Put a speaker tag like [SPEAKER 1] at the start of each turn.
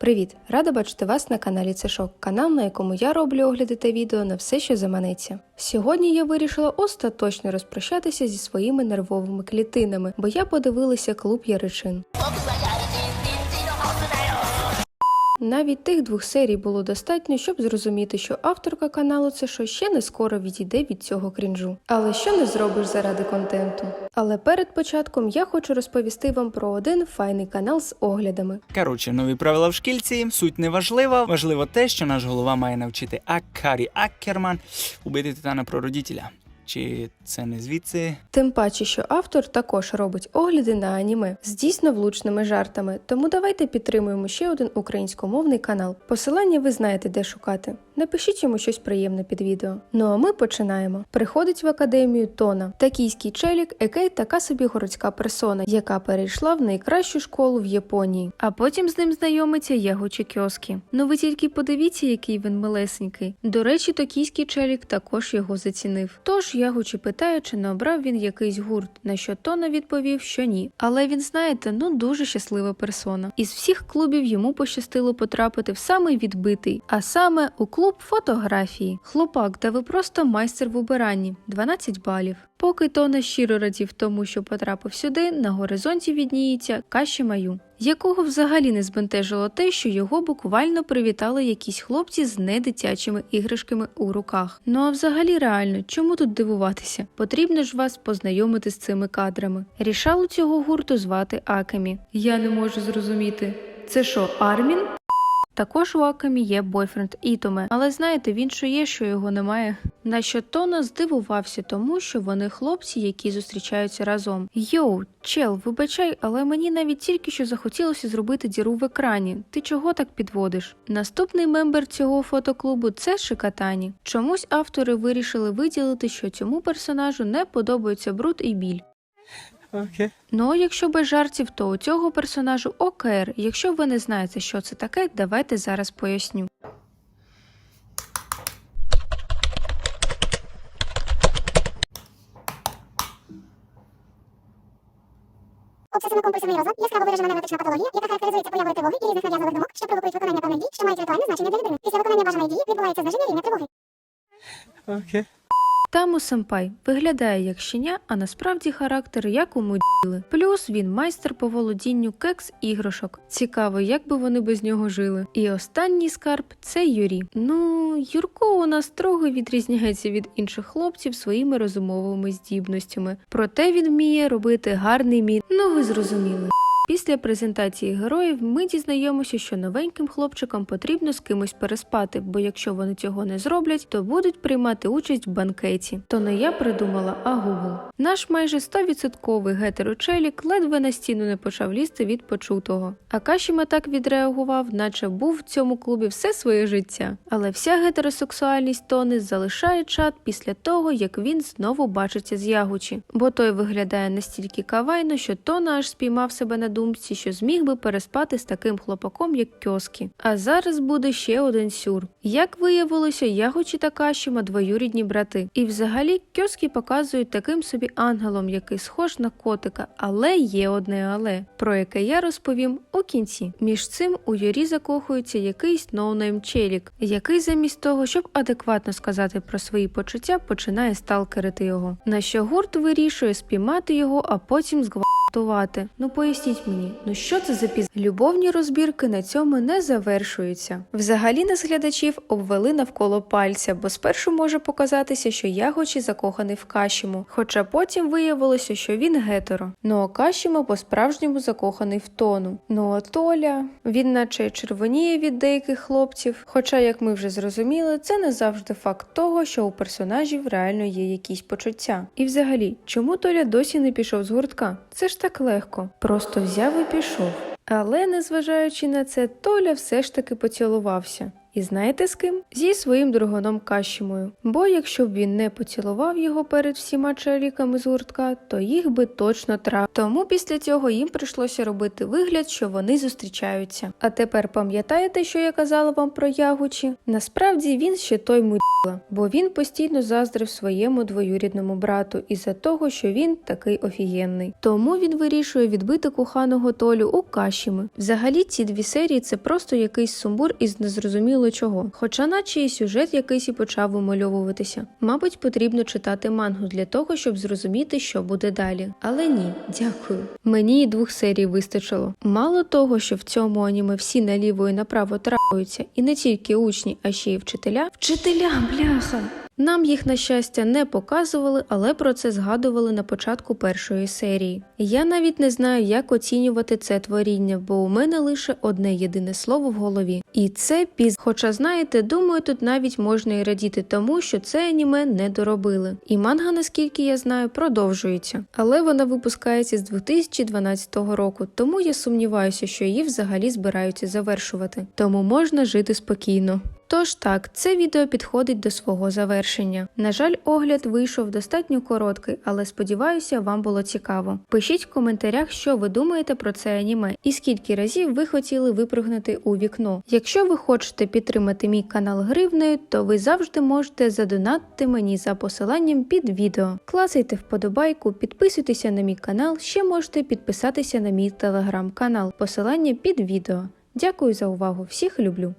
[SPEAKER 1] Привіт! Рада бачити вас на каналі Цешок, канал, на якому я роблю огляди та відео на все, що заманеться. Сьогодні я вирішила остаточно розпрощатися зі своїми нервовими клітинами, бо я подивилася клуб Яричин. Навіть тих двох серій було достатньо, щоб зрозуміти, що авторка каналу це що ще не скоро відійде від цього крінжу. Але що не зробиш заради контенту? Але перед початком я хочу розповісти вам про один файний канал з оглядами.
[SPEAKER 2] Коротше, нові правила в шкільці. Суть не важлива. Важливо те, що наш голова має навчити Аккарі Аккерман убити титана прародітеля. Чи це не звідси?
[SPEAKER 1] Тим паче, що автор також робить огляди на аніме з дійсно влучними жартами. Тому давайте підтримуємо ще один українськомовний канал. Посилання ви знаєте, де шукати. Напишіть йому щось приємне під відео. Ну а ми починаємо. Приходить в академію Тона, токійський челік, який така собі городська персона, яка перейшла в найкращу школу в Японії. А потім з ним знайомиться Ягучі Кьоскі. Ну ви тільки подивіться, який він милесенький. До речі, токійський челік також його зацінив. Тож Ягучі питає, чи не обрав він якийсь гурт, на що Тона відповів, що ні. Але він, знаєте, ну дуже щаслива персона. Із всіх клубів йому пощастило потрапити в самий відбитий, а саме у клуб фотографії. Хлопак, да ви просто майстер в убиранні 12 балів. Поки Тона щиро радів тому, що потрапив сюди, на горизонті відніється Каші Маю, якого взагалі не збентежило те, що його буквально привітали якісь хлопці з недитячими іграшками у руках. Ну а взагалі реально, чому тут дивуватися? Потрібно ж вас познайомити з цими кадрами. Рішалу цього гурту звати Акемі. Я не можу зрозуміти. Це що, Армін? Також у Акамі є бойфренд Ітоме, але знаєте, він що є, що його немає. На що Тона здивувався тому, що вони хлопці, які зустрічаються разом. Йоу, чел, вибачай, але мені навіть тільки що захотілося зробити діру в екрані. Ти чого так підводиш? Наступний мембер цього фотоклубу це Шикатані. Чомусь автори вирішили виділити, що цьому персонажу не подобається бруд і біль.
[SPEAKER 2] Окей.
[SPEAKER 1] Ну, якщо без жартів, то у цього персонажу ОКР. Якщо ви не знаєте, що це таке, давайте зараз поясню.
[SPEAKER 3] Обсесивно-компульсивний розлад, яскраво виражена невротична патологія, яка характеризується появою тривоги і різних нав'язливих думок, що провокують виконання певних дій, що мають ритуальне значення для людини. Після виконання бажаної дії відбувається зниження рівня тривоги.
[SPEAKER 2] Окей.
[SPEAKER 1] Таму Семпай виглядає як щеня, а насправді характер як у муділи. Плюс він майстер по володінню кекс іграшок. Цікаво, як би вони без нього жили. І останній скарб це Юрі. Ну, Юрко у нас трохи відрізняється від інших хлопців своїми розумовими здібностями. Проте він вміє робити гарний мін. Ну ви зрозуміли. Після презентації героїв ми дізнаємося, що новеньким хлопчикам потрібно з кимось переспати, бо якщо вони цього не зроблять, то будуть приймати участь в банкеті. То не я придумала, а Google. Наш майже 100% гетерочелік ледве на стіну не почав лізти від почутого. А Кашіма так відреагував, наче був в цьому клубі все своє життя. Але вся гетеросексуальність Тони залишає чат після того, як він знову бачиться з Ягучі, бо той виглядає настільки кавайно, що Тона аж спіймав себе на думці, що зміг би переспати з таким хлопаком, як Кьоскі. А зараз буде ще один сюр. Як виявилося, Ягучі та Кашіма двоюрідні брати. І взагалі Кьоскі показують таким собі ангелом, який схож на котика, але є одне але, про яке я розповім у кінці. Між цим у Юрі закохується якийсь ноунейм челік, який замість того, щоб адекватно сказати про свої почуття, починає сталкерити його. На що гурт вирішує спіймати його, а потім зґвалтувати. Ну поясніть мені, ну що це за піз... Любовні розбірки на цьому не завершуються. Взагалі нас глядачів обвели навколо пальця, бо спершу може показатися, що Ягочі закоханий в Кашіму, хоча потім виявилося, що він гетеро. Ну а Кашіма по-справжньому закоханий в тону. Ну а Толя, він наче червоніє від деяких хлопців. Хоча, як ми вже зрозуміли, це не завжди факт того, що у персонажів реально є якісь почуття. І взагалі, чому Толя досі не пішов з гуртка? Це ж так легко. Просто взяв і пішов. Але незважаючи на це, Толя все ж таки поцілувався. І знаєте з ким? Зі своїм другоном Кащимою. Бо якщо б він не поцілував його перед всіма чоловіками з гуртка, то їх би точно трав. Тому після цього їм прийшлося робити вигляд, що вони зустрічаються. А тепер пам'ятаєте, що я казала вам про Ягучі? Насправді він ще той муділа, бо він постійно заздрив своєму двоюрідному брату із-за того, що він такий офігенний. Тому він вирішує відбити коханого Толю у Кашіми. Взагалі, ці дві серії це просто якийсь сумбур із незрозуміло чого. Хоча, наче і сюжет якийсь і почав вимальовуватися. Мабуть, потрібно читати мангу для того, щоб зрозуміти, що буде далі. Але ні, дякую. Мені і двох серій вистачило. Мало того, що в цьому аніме всі наліво і направо трапуються, і не тільки учні, а ще й вчителя. Вчителя, бляха! Нам їх, на щастя, не показували, але про це згадували на початку першої серії. Я навіть не знаю, як оцінювати це творіння, бо у мене лише одне єдине слово в голові. І це піз. Хоча, знаєте, думаю, тут навіть можна і радіти тому, що це аніме не доробили. І манга, наскільки я знаю, продовжується. Але вона випускається з 2012 року, тому я сумніваюся, що її взагалі збираються завершувати. Тому можна жити спокійно. Тож так, це відео підходить до свого завершення. На жаль, огляд вийшов достатньо короткий, але сподіваюся, вам було цікаво. Пишіть в коментарях, що ви думаєте про це аніме і скільки разів ви хотіли випрыгнути у вікно. Якщо ви хочете підтримати мій канал гривнею, то ви завжди можете задонатити мені за посиланням під відео. Класайте вподобайку, підписуйтеся на мій канал, ще можете підписатися на мій телеграм-канал. Посилання під відео. Дякую за увагу, всіх люблю!